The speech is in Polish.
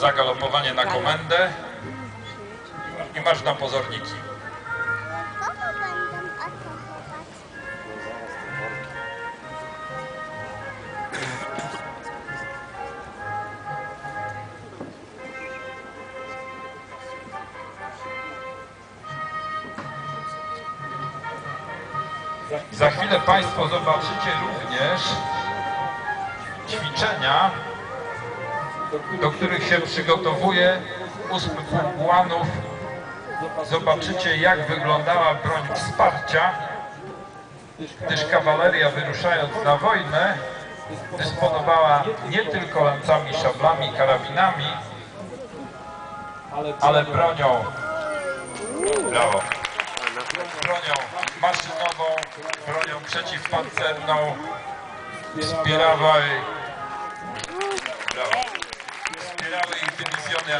Zagalopowanie na komendę i marsz na pozorniki. Za chwilę Państwo zobaczycie również ćwiczenia, do których się przygotowuje ósmy pułkłanów. Zobaczycie jak wyglądała broń wsparcia, gdyż kawaleria wyruszając na wojnę dysponowała nie tylko lancami, szablami, karabinami, ale bronią, brawo, bronią maszynową, bronią przeciwpancerną, wspierały, brawo, admirable definición de